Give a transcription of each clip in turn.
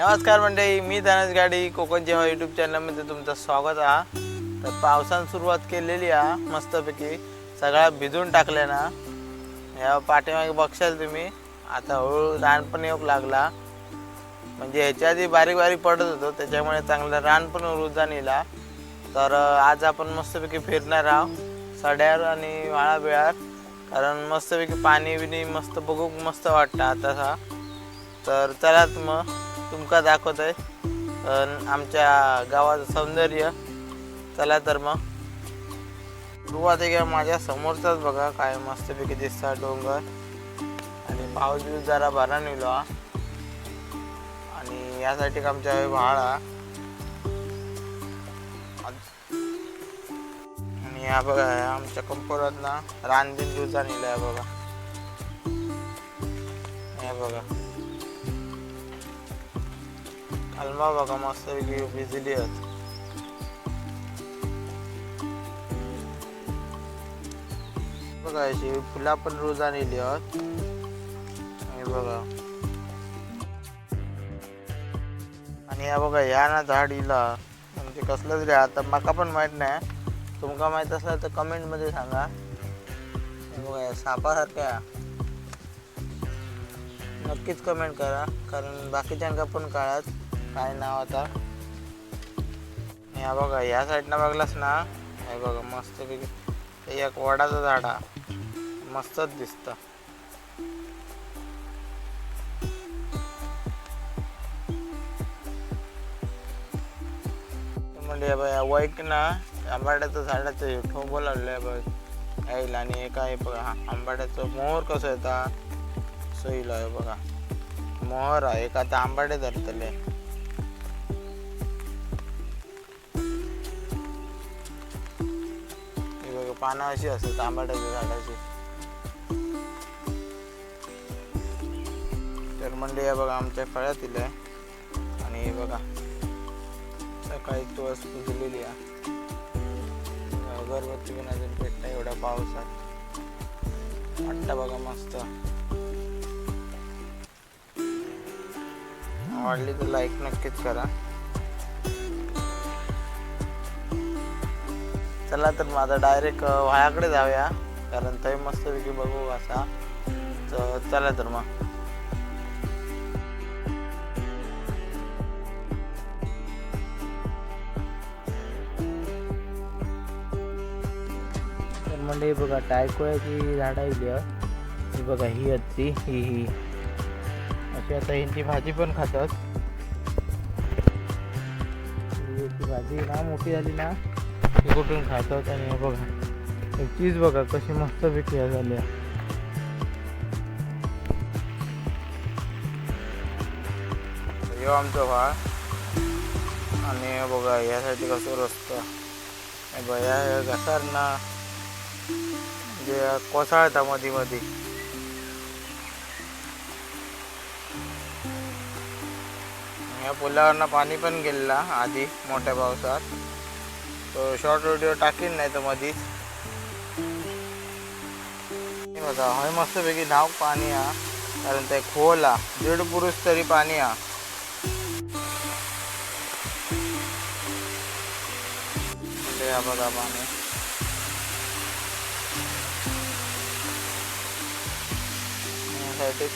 नमस्कार मंडळी मी धनस गाडी कोकण जेव्हा यूट्यूब चॅनलमध्ये तुमचं स्वागत आहे. तर पावसानं सुरुवात केलेली आहे मस्तपैकी. सगळा भिजून टाकल्या ना. या पाठीमागे बघशाल तुम्ही आता हळूहळू रान पण येऊ लागला. म्हणजे ह्याच्या आधी बारीक बारीक पडत होतो त्याच्यामुळे चांगलं रान पण रुजान येला तर आज आपण मस्तपैकी फिरणार आहोत सड्यावर आणि वाळा बिळार कारण मस्तपैकी पाणी बिनी मस्त बघू मस्त वाटतं आता. तर चला मग. तुमका दाखवत आहे आमच्या गावाचं सौंदर्य. चला तर मग. सुरुवात आहे का माझ्या समोरचाच बघा काय मस्तपैकी दिसता डोंगर. आणि पाऊस बिऊस जरा बरा निलो हा. आणि यासाठी आमच्या व्हाळा आणि या बघा आमच्या कंपोरात ना रानबिन दिवसा नेला बघा. या बघा. अलमा बघा मस्त भिजली आहेत बघा याची फुला पण रोज आणली आहोत आणि बघा आणि या बघा ह्या ना झाड इला म्हणजे कसलंच रे आता माका पण माहीत नाही तुमका माहीत असलं तर कमेंटमध्ये सांगा बघा या सापासारख्या नक्कीच कमेंट करा कारण बाकीच्यांका पण काळात काय नाव आता? या बघा या साईडनं बघलास ना हे बघा मस्त पैकी एक वडाचं झाड मस्तच दिसतं. म्हणजे बघ वाईट ना आंबाड्याचं झाडाचं हे ठोंब बघ. यायला आणि एक आहे बघा आंबाड्याचं मोहर कसं येतात सईला आहे बघा. मोहर आहे एक आता आंबाडे धरतले. पानं अशी असतात आंबाड्याच्या झाडाची. तर म्हणजे या बघा आमच्या फळ्यात आहे. आणि हे बघा सकाळी तुळस पुजलेली आहे. अगरबत्ती पण अजून भेटता एवढ्या पावसात. वाटतं बघा मस्त. आवडली तर लाईक नक्कीच करा. चला तर माझा डायरेक्ट वायाकडे जाऊया. कारण ते मस्तपैकी बघू असा. तर चला तर मग. तर म्हणजे हे बघा टायकोळ्याची झाडं इली ही. बघा ही आहेत ही ही. अशी आता ह्यांची भाजी पण खातात. ही याची भाजी ना मोठी झाली ना. ते कुठून खातात आणि हे बघा. ही चीज बघा कशी मस्त पैकी झाली आहे. ह्यो आमचा भाग आणि बघा यासाठी कसं रस्ता. हे बघा या घसार म्हणजे कोसळता मध्ये मध्ये या पुलावरनं पाणी पण गेलेला आधी मोठ्या पावसात. तो शॉर्ट व्हिडिओ टाकीन नाही तर मधीच हे बघा हय मस्तपैकी नाव पाणी हा. कारण ते खोल हा दीड पुरुष तरी पाणी हा. बघा पाणी.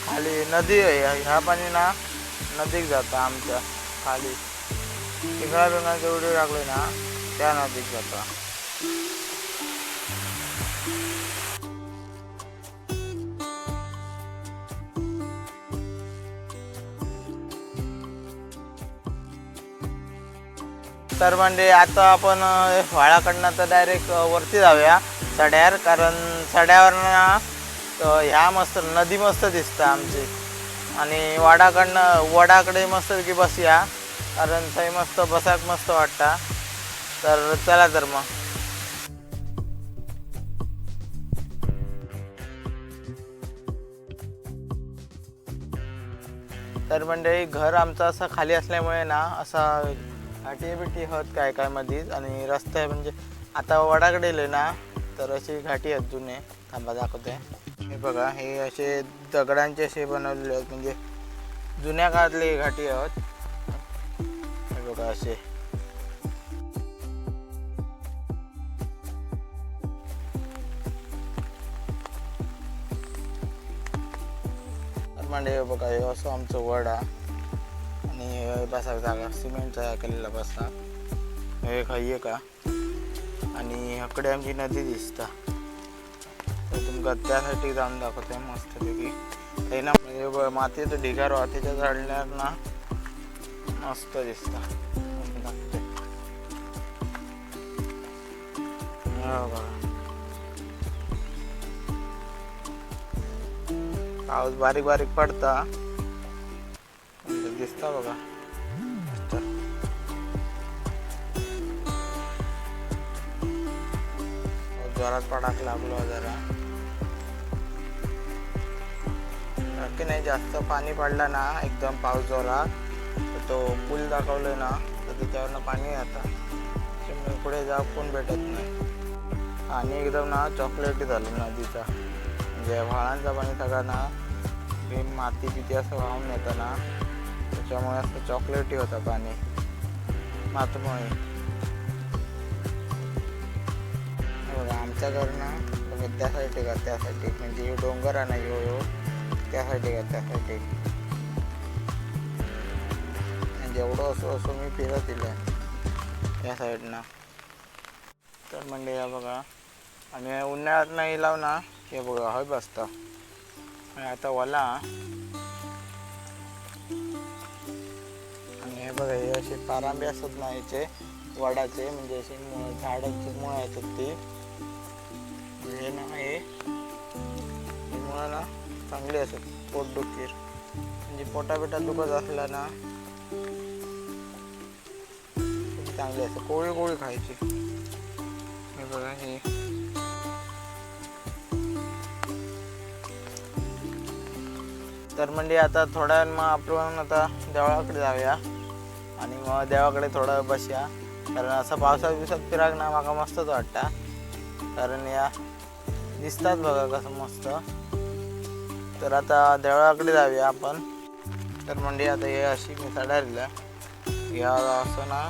खाली नदी आहे. ह्या- पाणी ना नदीक जाता आमच्या खाली. तिकडा बिंगा जेवढे लागले ना त्या नदीत जातो तर म्हणजे आता आपण अं, व्हाळाकडनं तर डायरेक्ट वरती जाऊया सड्यावर कारण सड्यावर ह्या मस्त नदी मस्त दिसतं आमची. आणि वाडाकडनं वडाकडे मस्त की बसूया कारण थंय मस्त बसाक मस्त वाटतं. तर चला तर मग. तर म्हणजे घर आमचं असं खाली असल्यामुळे ना असा घाटी बिटी होत काय काय मधीच आणि रस्ते म्हणजे आता वडाकडे गेले ना तर अशी घाटी आहेत जुने. थांबा दाखवते. हे बघा हे असे दगडांचे असे बनवलेले आहेत. म्हणजे जुन्या काळातले घाटी आहेत. बघा असे. मांडे बघा हे असं आमचं वड हा आणि हे बसा जागा सिमेंटचा केलेला बसा. हे खाई का आणि हकडे आमची नदी दिसता. तर तुमका त्यासाठी जाऊन दाखवते मस्तपैकी पैकी. ना म्हणजे ब- मातीचं ढिगार वातीच्या झाडल्यावर ना मस्त दिसता. बघा. पाऊस बारीक बारीक पडता. दिसता बघा. जोरात पडाक लागलो जरा. नक्की नाही जास्त पाणी पडलं ना एकदम पाऊस जोरात तर तो पूल दाखवलोय ना तर त्याच्यावरनं पाणी येतं त्यामुळे पुढे जाऊ कोण भेटत नाही. आणि एकदम ना चॉकलेटी झालं नदीचा. म्हणजे व्हाळांचं पाणी सगळ्यांना ना माती बिती असं वाहून येतं ना त्याच्यामुळे असं चॉकलेटी होतं पाणी. मातमुळे. बघा आमच्या घर ना त्यासाठी का त्यासाठी. म्हणजे डोंगर आहे ना येऊ ह्यो त्यासाठी का त्यासाठी. म्हणजे जेवढं असो असो मी फिरत दिलं या साईडनं तर म्हणजे या बघा. आणि उन्हाळ्यात नाही लाव ना हे बघा हय बसता आणि आता वाला. आणि हे बघा हे असे पारांबे असत ना याचे वडाचे म्हणजे असे मुळं झाडाची मुळं येतात ती. हे ना हे. हे मुळं ना चांगली असत पोटदुखीर म्हणजे पोटा बिटा दुखत असला ना चांगले चांगली कोळी कोळी खायची. हे बघा हे. तर म्हणजे आता थोड्या वेळ मग आपण आता देवळाकडे जाऊया. आणि मग देवाकडे थोडं वेळ बसूया. कारण असं पावसात बिवसात फिराक ना माका मस्तच वाटता. कारण या दिसतात बघा कसं मस्त. तर आता देवळाकडे जाऊया आपण. तर म्हणजे आता हे अशी मी चढायला या असं ना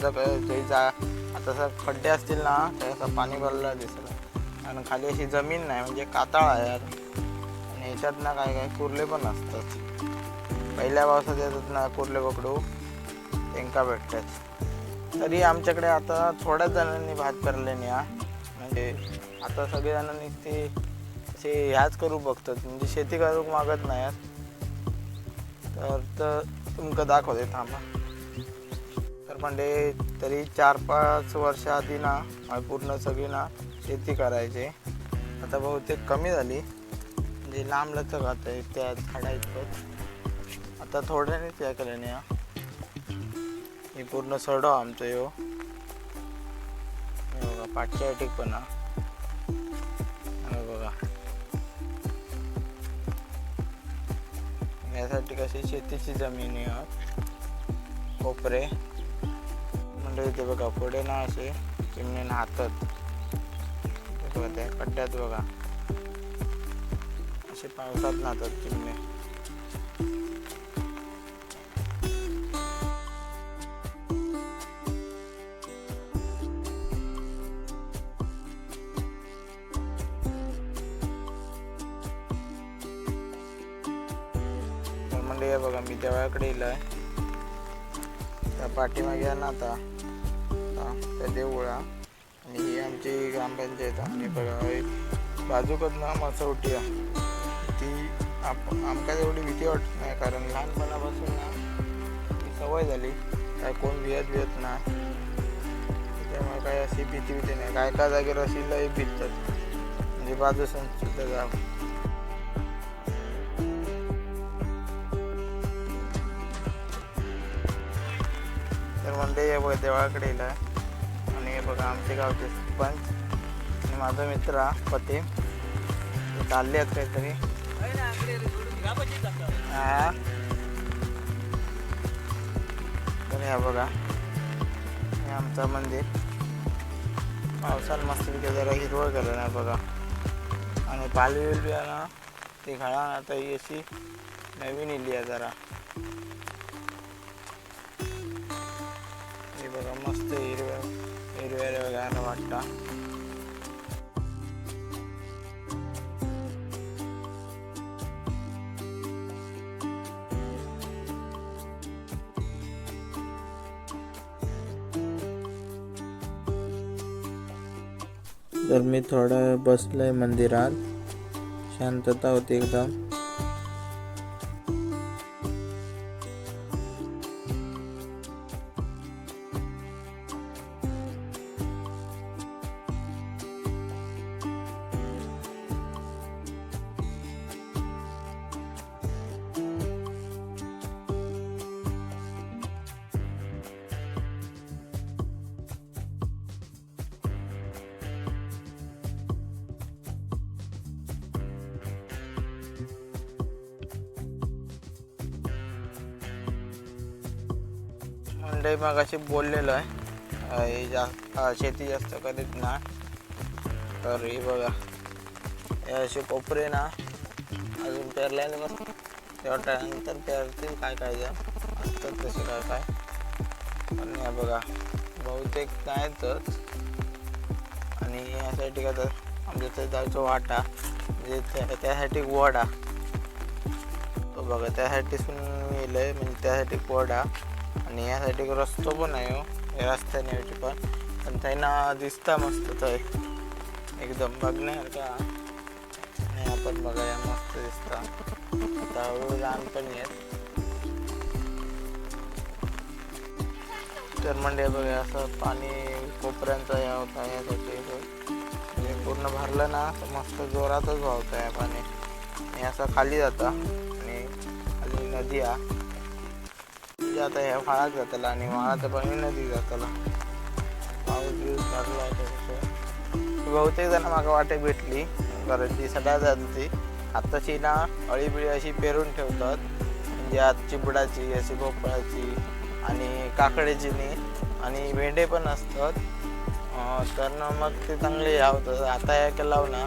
जर ते जा आता असं खड्डे असतील ना तर असं पाणी भरलं दिसलं. आणि खाली अशी जमीन नाही म्हणजे कातळ आहे. याच्यात ना काय काय कुर्ले पण असतात. पहिल्या पावसात येतात ना कुर्ले पकडू त्यांका भेटतात. तरी आमच्याकडे आता थोड्याच जणांनी भात पेरले या म्हणजे आता सगळेजणांनी ते असे ह्याच करू बघतात. म्हणजे शेती करूक मागत नाही तर तर तुमका दाखवते थांबा. तर म्हणजे तरी चार पाच वर्षा आधी ना पूर्ण सगळी ना शेती करायचे. आता बहुतेक कमी झाली. म्हणजे लांब लचक आता त्या झाडा इतकं आता थोड्याने त्या केल्याने हा हे पूर्ण सडो आमचं यो. बघा पाठच्या अटीक पण हा. बघा. यासाठी कशी शेतीची जमीन आहे कोपरे. म्हणजे ते बघा पुढे ना असे चिमणे हातात. बघा त्या कट्ट्यात बघा. असे पावसात नाहतात चिमणे तर म्हणजे हे बघा मी देवळाकडे येलोय त्या पाठीमागे नाता ना आता त्या देवळा आणि ही आमची ग्रामपंचायत आणि बघा बाजूकडनं बाजूकच मसवटी आहे. ती आप आमका एवढी भीती वाटत नाही कारण लहानपणापासून ना ती सवय झाली. काय कोण भियत भियत ना. त्यामुळे काय अशी भीती भीती नाही. काय काय जागेवर अशी लई भीततात म्हणजे बाजूसून सुद्धा जा तर म्हणजे हे बघा देवळाकडे येईल आणि हे बघा आमचे गावचे सरपंच आणि माझा मित्र हा, पती चालले आहेत काहीतरी. हा. तर ह्या बघा. हे आमचं मंदिर. पावसात मस्त जरा हिरवळ केलं ना बघा. आणि पालवी बिलवी आहे ना ती घाला आता ही अशी नवीन इली आहे जरा. हे बघा मस्त हिरव्या हिरव्या वगैरे वाटतं. तर मी थोडा वेळ आहे मंदिरात. शांतता होती एकदम. मंडई मागाशी बोललेलो आहे. हे जास्त शेती जास्त करीत ना. तर हे बघा. हे असे कोपरे ना. अजून पेरल्याने बस. तेव्हा त्यानंतर पेरतील काय काय जण असतात तसे काय काय. पण या बघा. बहुतेक नाहीतच. आणि यासाठी का तर आमच्या तर जायचं वाटा. म्हणजे त्या- त्यासाठी वडा. तो बघा त्यासाठीच मी आहे म्हणजे त्यासाठी वडा. आणि यासाठी रस्तो पण आहे हो. या रस्त्याने पण. पण त्यांना दिसता मस्त थंय एकदम बघण्यासारखा. आणि आपण बघाया मस्त दिसता. आता हळूहळू लहानपणी आहेत. तर म्हणजे बघा असं पाणी कोपऱ्यांचा या होता यासाठी. पूर्ण भरलं ना तर मस्त जोरातच वाहतं आहे पाणी. आणि असं खाली जाता. आणि खाली नदी आहे. म्हणजे आता ह्या व्हाळात जाताला आणि व्हाळाचं पाणी नदी जाताला पाऊस बिऊस भरला बहुतेक जण मागं वाटे भेटली कारण ती सदा जात होती आत्ताची ना अळी बिळी अशी पेरून ठेवतात. म्हणजे आज चिबडाची अशी भोपळाची आणि काकड्याची नी आणि भेंडे पण असतात. तर मग ते चांगले ह्या होतात आता या केला ना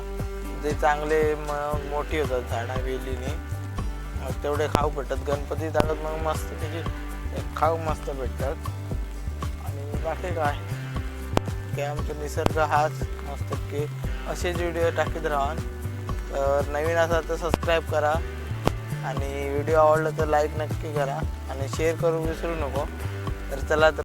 ते चांगले मग मोठी होतात झाडा वेलीने. मग तेवढे खाऊ भेटतात गणपती जागत मग मस्त त्याची खाऊ मस्त भेटतात. आणि बाकी काय? की आमचा निसर्ग हाच मस्त की असेच व्हिडिओ टाकीत राहा. तर नवीन असाल तर सबस्क्राईब करा. आणि व्हिडिओ आवडला तर लाईक नक्की करा. आणि शेअर करू विसरू नको. तर चला तर